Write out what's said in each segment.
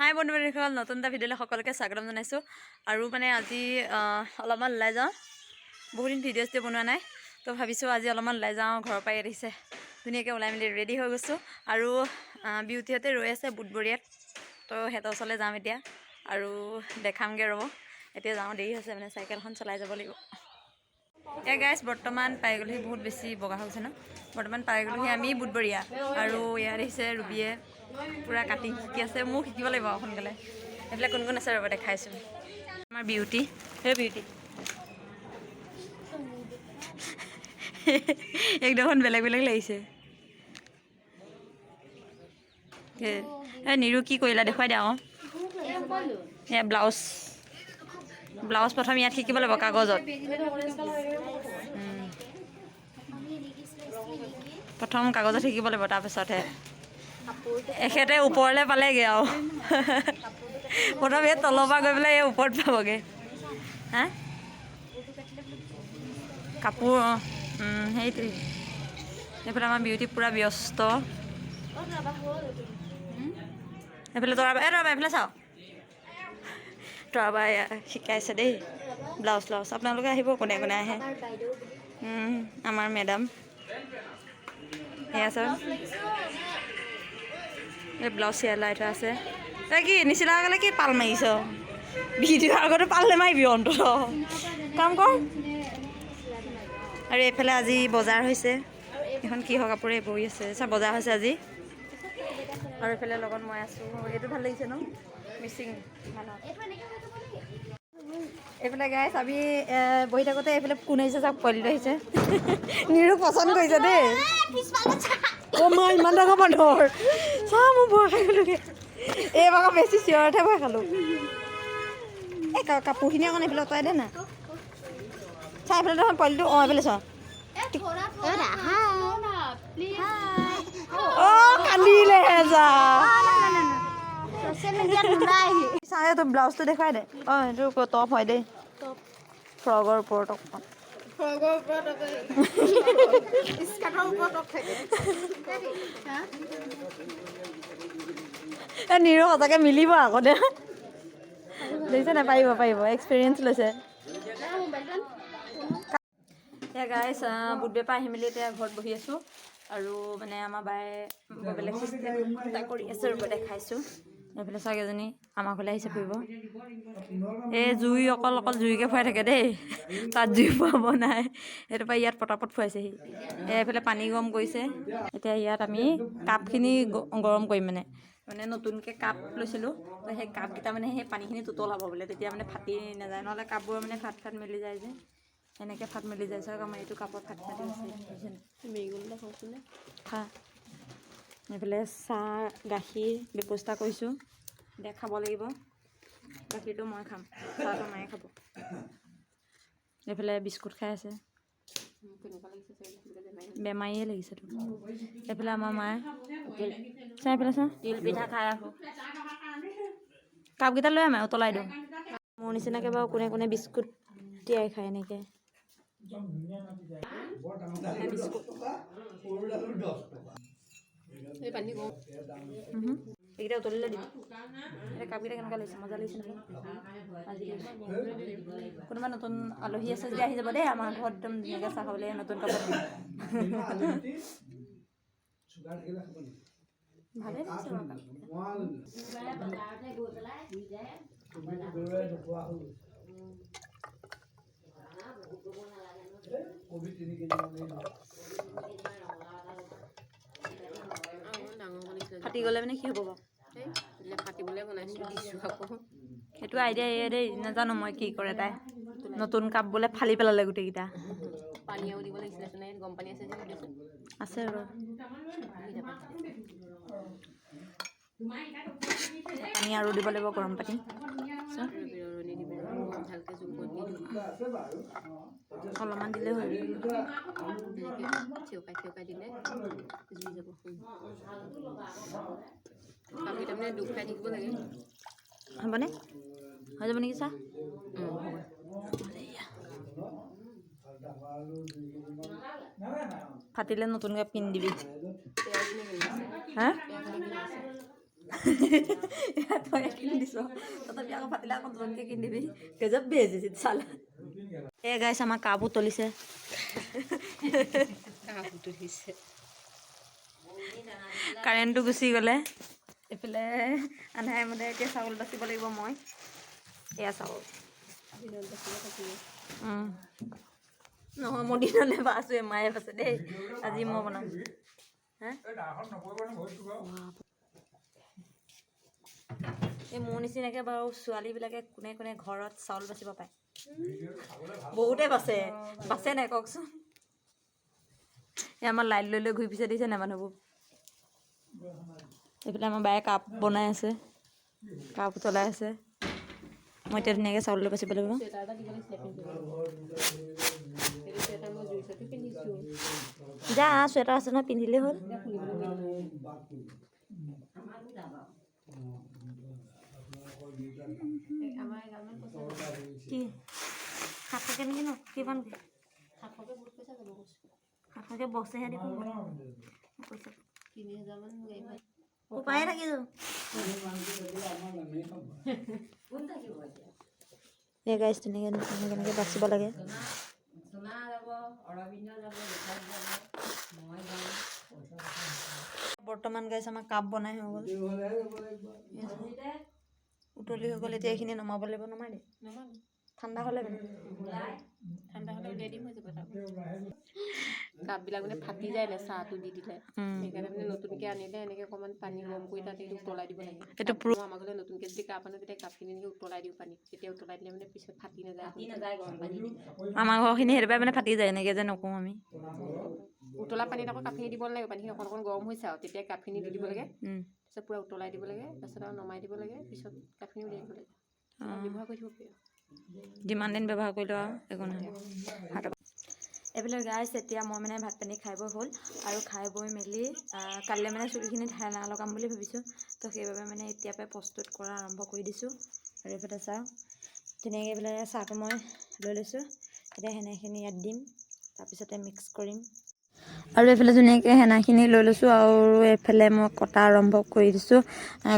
হাই বন্ধু বান্ধৱীসকল নতুন এটা ভিডিঅ'লৈ সকলোকে স্বাগতম জনাইছোঁ। আৰু মানে আজি অলপমান ওলাই যাওঁ। বহুদিন ভিডিঅ' চিডিঅ' বনোৱা নাই তো ভাবিছোঁ আজি অলপমান ওলাই যাওঁ ঘৰৰ পৰা ইয়াত আহিছে ধুনীয়াকৈ ওলাই মেলি ৰেডি হৈ গৈছোঁ। আৰু বিউটিহঁতে ৰৈ আছে বুধবৰীয়াত তো সিহঁতৰ ওচৰলৈ যাম এতিয়া। আৰু দেখামগৈ ৰ'ব এতিয়া যাওঁ দেৰি হৈছে মানে চাইকেলখন চলাই যাব লাগিব। এয়া গাইছ বৰ্তমান পাই গ'লোহি বহুত বেছি বগা হৈ গৈছে ন? বৰ্তমান পাই গ'লোহি আমি বুধবৰীয়া। আৰু ইয়াত আহিছে ৰুবিয়ে। পূৰা কাটিং শিকি আছে। মোক শিকিব লাগিব আৰু সোনকালে। এইবিলাক কোন কোন আছে ৰ'ব দেখাইছোঁ। আমাৰ বিউটি। সেই বিউটি। একদম বেলেগ বেলেগ লাগিছে। এ- এ নিৰু কি কৰিলা? দেখুৱাই দিয়া আকৌ এয়া ব্লাউজ। ব্লাউজ প্ৰথম ইয়াত শিকিব লাগিব কাগজত প্ৰথম কাগজত শিকিব লাগিব তাৰপিছতহে। এখেতে ওপৰলৈ পালেগৈ আৰু। প্ৰথম এই তলৰ পৰা গৈ পেলাই এই ওপৰত পাবগৈ। হা? কাপোৰ অঁ উম, সেইটোৱে। এইফালে আমাৰ বিউটি পূৰা ব্যস্ত। এইফালে তৰা এই ৰ'বা এইফালে চাওঁ। তৰাবা শিকাইছে দেই ব্লাউজ ব্লাউজ আপোনালোকে আহিব কোনে কোনে আহে? আমাৰ মেডাম। সেয়া চাওক এই ব্লাউজ চিলাই থোৱা আছে। তই কি নিচিনা গ'লে কি পাল মাৰিছ? ভিডিঅ'ৰ আগতে পাল নেমাৰিবি অন্তত। কাম কৰ। আৰু এইফালে আজি বজাৰ হৈছে। এইখন কিহৰ কাপোৰে বহি আছে। চা বজাৰ হৈছে আজি। আৰু এইফালে লগত মই আছোঁ। এইটো ভাল লাগিছে ন? মিচিং মানুহ এইফালে গাইছ আমি বহি থাকোঁতে এইফালে কোন আহিছে চাওক পোৱালিটো আহিছে নিৰু পচন্দ কৰিছে দেই অ' মা ইমান ডাঙৰ মানুহৰ চা মোৰ ভয় খাই গ'লোগৈ এইবাৰ বেছি চিঞৰতহে ভয় খালোঁ এই কাপোৰখিনি অকণ এইফালে অঁতৰাই দে না চা এইফালে দেখোন পোৱালিটো অঁ এইফালে চোৱা অ' কান্দিলে যা চা এইটো ব্লাউজটো দেখুৱাই দে। অঁ এইটো টপ হয় দেই। ফ্ৰকৰ ওপৰত অকণমান। নিৰু সঁচাকৈ মিলিব আকৌ দে। দেখিছে নাই পাৰিব পাৰিব। এক্সপিৰিয়েঞ্চ লৈছে। এতিয়া গাইছ বুধবাৰৰ পৰা আহি মেলি এতিয়া ঘৰত বহি আছোঁ। আৰু মানে আমাৰ বায়ে বেলেগ কৰি আছে ৰ'ব দেখাইছোঁ। এইফালে চাওক এজনী আমাৰ ঘৰলৈ আহিছে ফুৰিব এই জুই অকল অকল জুইকে ফুৱাই থাকে দেই। তাত জুই ফুৱাব নাই। সেইটো পৰা ইয়াত পটাপট ফুৱাইছেহি। এই এইফালে পানী গৰম কৰিছে। এতিয়া ইয়াত আমি কাপখিনি গৰম কৰিম মানে। মানে নতুনকৈ কাপ লৈছিলোঁ। তো সেই কাপকেইটা মানে সেই পানীখিনি তুতলাব বোলে। তেতিয়া মানে ফাটি নাযায়। নহ'লে কাপবোৰ মানে ফাট ফাট মেলি যায় যে। এনেকৈ ফাট মেলি যায়। চাওক আমাৰ এইটো কাপত ফাট ফাটি আছে। খা এইফালে চাহ গাখীৰ ব্যৱস্থা কৰিছোঁ। এতিয়া খাব লাগিব। গাখীৰটো মই খাম। চাহটো মায়ে খাব। এইফালে বিস্কুট খাই আছে। বেমাৰীয়ে লাগিছেতো এইফালে আমাৰ মায়ে চাই এইফালে চা তিল পিঠা খাই আছোঁ কাপকেইটা লৈ আমাৰ উতলাই দিওঁ। মোৰ নিচিনাকৈ বাৰু কোনে কোনে বিস্কুট তিয়াই খায় এনেকৈ। উমহু। এইকেইটা উতলিলে দিম এতিয়া কাপকেইটা কেনেকুৱা লাগিছে মজা লাগিছে নহয়। আজি কোনোবা নতুন আলহী আছে যদি আহি যাব দেই আমাৰ ঘৰত একদম ধুনীয়াকৈ চাহ খাবলৈ নতুন দিম। ভালেই লাগিছে বাৰু কাপকেইটা। ফাটি গ'লে মানে কি হ'ব বাৰু? ফাটিবলৈ বনাইছোঁ দিছোঁ আকৌ। সেইটো আইডিয়া এয়ে দেই নাজানো মই কি কৰে তাই। নতুন কাপ বোলে ফালি পেলালে গোটেইকেইটা। পানীও দিব লাগিছিলে গৰম পানী আছে আছে আৰু পানী আৰু দিব লাগিব গৰম পানী। অলপমান দিলে হৈ গ'ল। এনেকৈ থিয়কাই থিয়কাই দিলে জুই যাব হ'বনে হৈ যাব নেকি চাহ ফাটিলে নতুনকৈ পিন দিবি হা? কিনি দিছ তথাপি আকৌ ফাটিলে আকৌ নতুনকৈ কিনি দিবি গজব বেজি চালা। এই গাইছ আমাৰ কাপোৰ তলিছে। কাৰেণ্টটো গুচি গ'লে। এইফালে আন্ধাৰে মতে এতিয়া চাউল বাচিব লাগিব মই। এয়া চাউল। নহয় মই দিনলৈ বাছোৱে মায়ে বাছে দেই। আজি মই বনাম। এই মোৰ নিচিনাকৈ বাৰু ছোৱালীবিলাকে কোনে কোনে ঘৰত চাউল বাচিব পাৰে বহুতে বাচে। বাচে নাই কওকচোন। এই আমাৰ লাইট লৈ লৈ ঘূৰি পিছে দিছে নাই মানুহবোৰ? এইফালে আমাৰ বায়ে কাপ বনাই আছে কাপ উতলাই আছে মই এতিয়া ধুনীয়াকৈ চাউল লৈ বাচিব লাগিব চুৱেটাৰ এটা দিব লাগিছিলে পিন্ধিবলৈ সেইটো চুৱেটাৰ মই জুই চুটি পিন্ধিছোঁ যা চুৱেটাৰ আছে নহয় পিন্ধিলেই হ'ল এতিয়া খুলিবলৈ নোৱাৰিলোঁ। এই আমাৰ এগালমান পইচা যাব। কি সাতশকৈ নেকি ন কিমানকৈ সাতশকৈ বহুত পইচা যাব কৈছোঁ সাতশকৈ বছেহে দেখোন পইচা তিনি হাজাৰমান গাড়ী ভাড়া উপায়ে থাকিল এই গাইছ তেনেকৈ তেনেকৈ কেনেকৈ বাচিব লাগে বৰ্তমান গাইছ আমাৰ কাপ বনাই হৈ গ'ল। উতলি হৈ গ'ল এতিয়া এইখিনি নমাব লাগিব নমাই দে। নহয় ঠাণ্ডা হ'লে ঠাণ্ডা হ'লে উলিয়াই দিম হৈ যাব কাপবিলাক মানে ফাটি যায় নে চাহটো দি দিলে। সেইকাৰণে মানে নতুনকৈ আনিলে এনেকৈ অকণমান পানী গৰম কৰি তাতে এইটো উতলাই দিব লাগে। এইটো আমাৰ ঘৰলৈ নতুনকৈ যদি কাপ আনো তেতিয়া কাপখিনি এনেকৈ উতলাই দিওঁ পানীত। তেতিয়া উতলাই দিলে মানে পিছত ফাটি নাযায় ফাটি নাযায় গৰম পানী আমাৰ ঘৰখিনি সেইটোপাই মানে ফাটি যায় এনেকৈ যে নকওঁ আমি। উতলা পানীত আকৌ কাপখিনি দিব নালাগে পানীখিনি অকণ অকণ গৰম হৈছে আৰু। তেতিয়া কাপখিনি দি দিব লাগে। তাৰপিছত পূৰা উতলাই দিব লাগে তাৰপিছত আৰু নমাই দিব লাগে পিছত কাপখিনি উলিয়াই দিব লাগে। ব্যৱহাৰ কৰি দিব পাৰি। যিমান দিন ব্যৱহাৰ কৰিলোঁ আৰু একো নহয়। এইফালে গাইছ এতিয়া মই মানে ভাত পানী খাই বৈ হ'ল আৰু খাই বৈ মেলি কাইলৈ মানে চুলিখিনিত হেনা লগাম বুলি ভাবিছোঁ। তো সেইবাবে মানে এতিয়াৰ পৰাই প্ৰস্তুত কৰা আৰম্ভ কৰি দিছোঁ। আৰু এইফালে চাওঁ ধুনীয়াকৈ এইফালে চাহটো মই লৈ লৈছোঁ। এতিয়া হেনাখিনি ইয়াত দিম তাৰপিছতে মিক্স কৰিম। আৰু এইফালে ধুনীয়াকৈ হেনাখিনি লৈ লৈছোঁ আৰু এইফালে মই কটা আৰম্ভ কৰি দিছোঁ।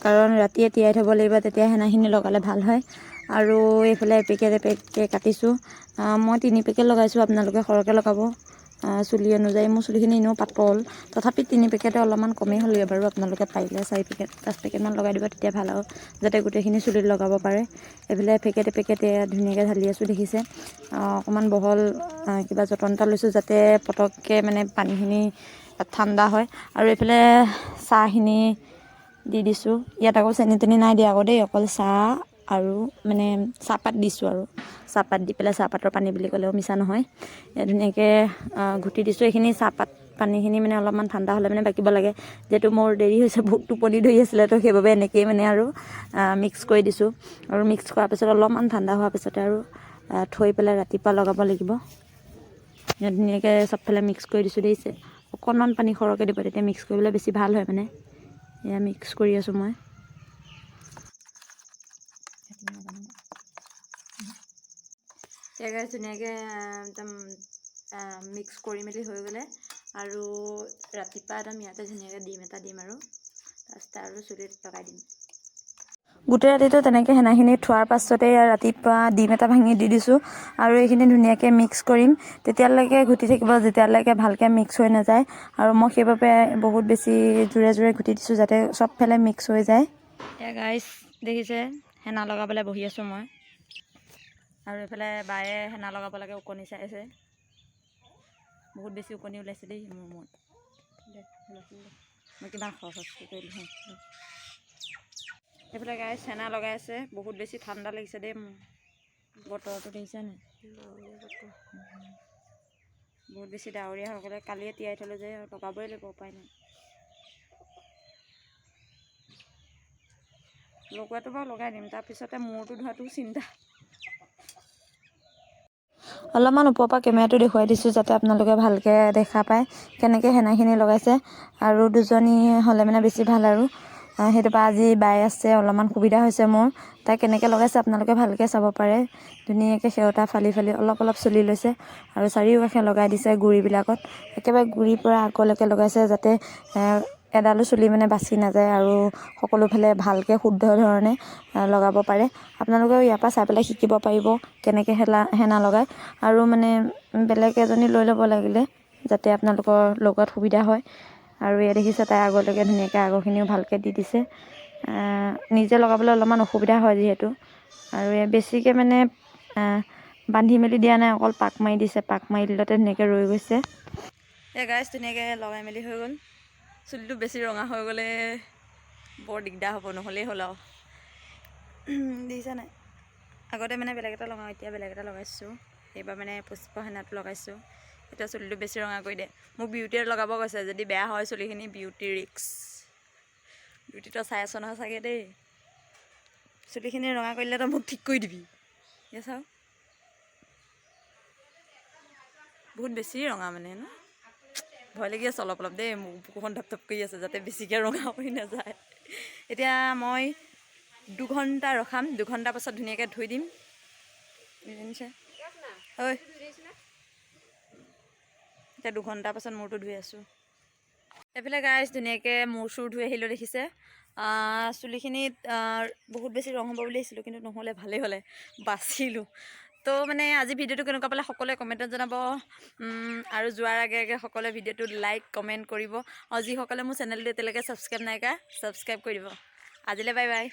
কাৰণ ৰাতিয়ে তিয়াই থ'ব লাগিব তেতিয়া হেনাখিনি লগালে ভাল হয়। আৰু এইফালে এপেকেট এপেকেটকৈ কাটিছোঁ। মই তিনি পেকেট লগাইছোঁ আপোনালোকে সৰহকৈ লগাব। চুলি অনুযায়ী মোৰ চুলিখিনি এনেও পাতল। তথাপি তিনি পেকেটে অলপমান কমেই হ'লগৈ বাৰু আপোনালোকে পাৰিলে চাৰি পেকেট পাঁচ পেকেটমান লগাই দিব তেতিয়া ভাল আৰু যাতে গোটেইখিনি চুলিত লগাব পাৰে। এইফালে পেকেটে পেকেটে ধুনীয়াকৈ ঢালি আছোঁ দেখিছে। অকণমান বহল কিবা যতন এটা লৈছোঁ যাতে পটককৈ মানে পানীখিনি ঠাণ্ডা হয়। আৰু এইফালে চাহখিনি দি দিছোঁ। ইয়াত আকৌ চেনি তেনি নাই দিয়া আকৌ দেই অকল চাহ আৰু মানে চাহপাত দিছোঁ আৰু। চাহপাত দি পেলাই চাহপাতৰ পানী বুলি ক'লেও মিছা নহয়। ধুনীয়াকৈ ঘুটি দিছোঁ। এইখিনি চাহপাত পানীখিনি মানে অলপমান ঠাণ্ডা হ'লে মানে বাকিব লাগে। যিহেতু মোৰ দেৰি হৈছে বহুত টোপনি ধৰি আছিলে তো সেইবাবে এনেকৈয়ে মানে আৰু মিক্স কৰি দিছোঁ। আৰু মিক্স কৰাৰ পিছত অলপমান ঠাণ্ডা হোৱাৰ পিছতে আৰু থৈ পেলাই ৰাতিপুৱা লগাব লাগিব। ধুনীয়াকৈ চবফালে মিক্স কৰি দিছোঁ দেখিছে অকণমান পানী সৰহকৈ দিব তেতিয়া মিক্স কৰিবলৈ বেছি ভাল হয় মানে। এয়া মিক্স কৰি আছোঁ মই। এয়া ধুনীয়াকৈ একদম মিক্স কৰি মেলি হৈ গ'লে আৰু ৰাতিপুৱা একদম ইয়াতে ধুনীয়াকৈ ডিম এটা দিম আৰু তাৰপিছতে আৰু চুলিত লগাই দিম। গোটেই ৰাতিটো তেনেকৈ হেনাখিনি থোৱাৰ পাছতে ৰাতিপুৱা ডিম এটা ভাঙি দি দিছোঁ আৰু এইখিনি ধুনীয়াকৈ মিক্স কৰিম। তেতিয়ালৈকে ঘুটি থাকিব যেতিয়ালৈকে ভালকৈ মিক্স হৈ নাযায়। আৰু মই সেইবাবে বহুত বেছি জোৰে জোৰে ঘুটি দিছোঁ যাতে চবফালে মিক্স হৈ যায়। এয়া গাইছ দেখিছে? হেনা লগাবলৈ বহি আছোঁ মই। আৰু এইফালে বায়ে হেনা লগাব লাগে ওকণি চাই আছে। বহুত বেছি ওকণি ওলাইছে দেই মোৰ মূৰত। মই কিমান খৰচ কৰিলোঁ এইফালে গাইছ হেনা লগাই আছে। বহুত বেছি ঠাণ্ডা লাগিছে দেই মোৰ। বতৰটো দেখিছে নাই? বহুত বেছি ডাৱৰীয়া হৈ গ'লে কালিয়ে তিয়াই থ'লোঁ যে লগাবই লাগিব উপায় নাই। লগোৱাটো বাৰু লগাই দিম তাৰপিছতে মূৰটো ধোৱাটো চিন্তা। অলপমান ওপৰৰ পৰা কেমেৰাটো দেখুৱাই দিছোঁ যাতে আপোনালোকে ভালকৈ দেখা পায় কেনেকৈ হেনাখিনি লগাইছে। আৰু দুজনী হ'লে মানে বেছি ভাল আৰু। সেইটো পৰা আজি বাই আছে অলপমান সুবিধা হৈছে মোৰ। তাই কেনেকৈ লগাইছে আপোনালোকে ভালকৈ চাব পাৰে। ধুনীয়াকৈ সেওটা ফালি ফালি অলপ অলপ চুলি লৈছে আৰু চাৰিওকাষে লগাই দিছে গুৰিবিলাকত। একেবাৰে গুৰিৰ পৰা আগলৈকে লগাইছে যাতে এডালো চুলি মানে বাচি নাযায় আৰু সকলোফালে ভালকৈ শুদ্ধ ধৰণে লগাব পাৰে। আপোনালোকেও ইয়াৰ পৰা চাই পেলাই শিকিব পাৰিব কেনেকৈ হেলা হেনা লগায়। আৰু মানে বেলেগ এজনী লৈ ল'ব লাগিলে যাতে আপোনালোকৰ লগত সুবিধা হয়। আৰু এয়া দেখিছে তাই আগলৈকে ধুনীয়াকৈ আগৰখিনিও ভালকৈ দি দিছে। নিজে লগাবলৈ অলপমান অসুবিধা হয় যিহেতু। আৰু এয়া বেছিকৈ মানে বান্ধি মেলি দিয়া নাই অকল পাক মাৰি দিছে পাক মাৰি দিলতে ধুনীয়াকৈ ৰৈ গৈছে। এয়া গাইজ ধুনীয়াকৈ লগাই মেলি হৈ গ'ল। চুলিটো বেছি ৰঙা হৈ গ'লে বৰ দিগদাৰ হ'ব, নহ'লেই হ'ল আৰু। দেখিছা নাই? আগতে মানে বেলেগ এটা লগাওঁ, এতিয়া বেলেগ এটা লগাইছোঁ। এইবাৰ মানে পুষ্প সেনাটো লগাইছোঁ। এতিয়া চুলিটো বেছি ৰঙা কৰি দিয়ে মোক বিউটিয়ে লগাব কৈছে, যদি বেয়া হয় চুলিখিনি বিউটি ৰিক্স বিউটি তই চাই আছ নহয় চাগে দেই। চুলিখিনি ৰঙা কৰিলে তই মোক ঠিক কৰি দিবি। এতিয়া চাওঁ। বহুত বেছি ৰঙা মানে ন? ভয় লাগি আছে অলপ অলপ দেই বুকুখন ধপ ধপ কৰি আছে যাতে বেছিকৈ ৰঙা হৈ নাযায়। এতিয়া মই দুঘণ্টা ৰখাম দুঘণ্টাৰ পাছত ধুনীয়াকৈ ধুই দিম। ঐ। এতিয়া দুঘণ্টাৰ পাছত মূৰটো ধুই আছোঁ। এইফালে গাইজ ধুনীয়াকৈ মূৰ চুৰ ধুই আহিলোঁ দেখিছে। চুলিখিনিত বহুত বেছি ৰং হ'ব বুলি আহিছিলোঁ কিন্তু নহ'লে ভালেই হ'লে। বাচিলোঁ। তো মানে আজি ভিডিঅ'টো কেনেকুৱা পালে সকলোৱে কমেণ্টত জনাব। আৰু যোৱাৰ আগে আগে সকলোৱে ভিডিঅ'টো লাইক কমেণ্ট কৰিব। আৰু যিসকলে মোৰ চেনেলটো এতিয়ালৈকে ছাবস্ক্ৰাইব নাই কৰা ছাবস্ক্ৰাইব কৰি দিব। আজিলৈ বাই বাই।